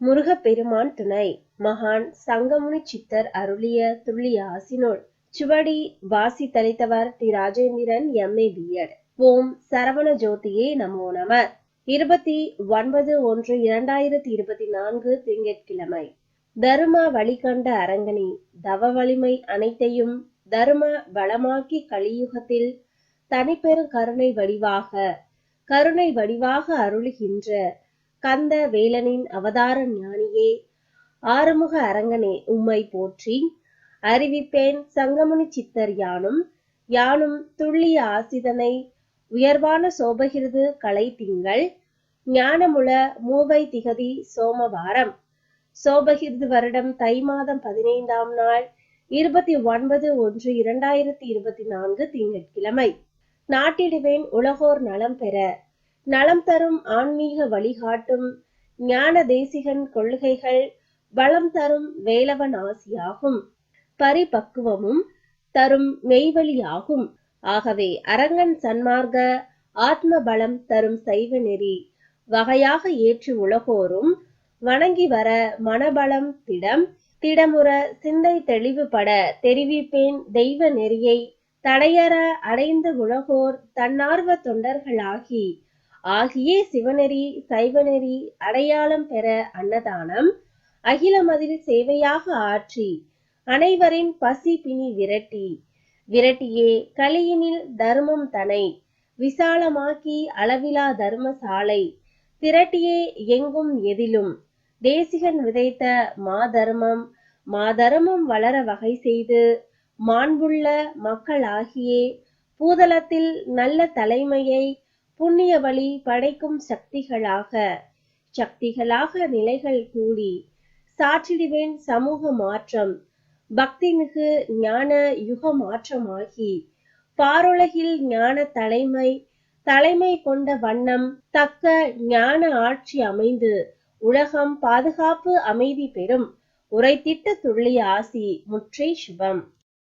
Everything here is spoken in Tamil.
முருகப்பெருமான் துணை. மகான் சங்கமுனி சித்தர் அருளிய துள்ளிய ஆசினோள். சுவடி வாசி தளித்தவர் டி ராஜேந்திரன் எம்ஏ பிஎட் ஓம் சரவண ஜோதியே நமோ நம. இருபத்தி ஒன்பது ஒன்று இரண்டாயிரத்தி இருபத்தி நான்கு திங்கட்கிழமை. தரும வழிகண்ட அரங்கனி. தவ வலிமை அனைத்தையும் தரும வளமாக்கி கலியுகத்தில் தனிப்பெரும் கருணை வடிவாக கருணை வடிவாக அருளுகின்ற கந்த வேலனின் அவதார ஞானியே ஆறுமுக அரங்கனே உம்மை போற்றி. அறிவிப்பேன் சங்கமுனி சித்தர் யானும் யானும் துள்ளிய ஆசிதனை உயர்வான சோபகிருது கலை திங்கள் ஞானமுள மூவை திகதி சோமவாரம். சோபகிருது வருடம் தை மாதம் பதினைந்தாம் நாள் இருபத்தி ஒன்பது ஒன்று இரண்டாயிரத்தி இருபத்தி நான்கு திங்கட்கிழமை. நாட்டிடுவேன் உலகோர் நலம் பெற நலம் தரும் ஆன்மீக வழிகாட்டும் ஞான தேசிகன் கொள்கைகள் வளம் தரும் வேலவன் ஆசியாகும். பரிபக்குவமும் தரும் மெய்வழியாகும். ஆகவே அரங்கன் சன்மார்க்க ஆத்ம பலம் தரும் சைவ நெறி வகையாக ஏற்று உலகோரும் வணங்கி வர மனபலம் திடம் திடமுற சிந்தை தெளிவுபட தெரிவிப்பேன் தெய்வ நெறியை தடையற அடைந்த உலகோர் தன்னார்வ தொண்டர்களாகி ஆகிய சிவநெறி சைவநெறி அடையாளம் பெற அன்னதானம் அகிலமதில் சேவையாக ஆற்றி அனைவரின் பசி பிணி விரட்டி விரட்டியே கலியினில் தர்மம் தனை விசாலமாக்கி அளவிலா தர்மசாலை திரட்டியே எங்கும் எதிலும் தேசிகன் விதைத்த மாதர்மம் மாதர்மம் வளர வகை செய்து மாண்புள்ள மக்களாகியே பூதலத்தில் நல்ல தலைமையை புண்ணிய வழி படைக்கும் சக்திகளாக சக்திகளாக நிலைகள் கூடி சாற்றிடுவேன் சமூக மாற்றம். பக்தி மிகு ஞான யுக மாற்றமாகி பாருலகில் ஞான தலைமை தலைமை கொண்ட வண்ணம் தக்க ஞான ஆட்சி அமைந்து உலகம் பாதுகாப்பு அமைதி பெறும் உரைத்திட்ட துள்ளிய ஆசி முற்றை சுபம்.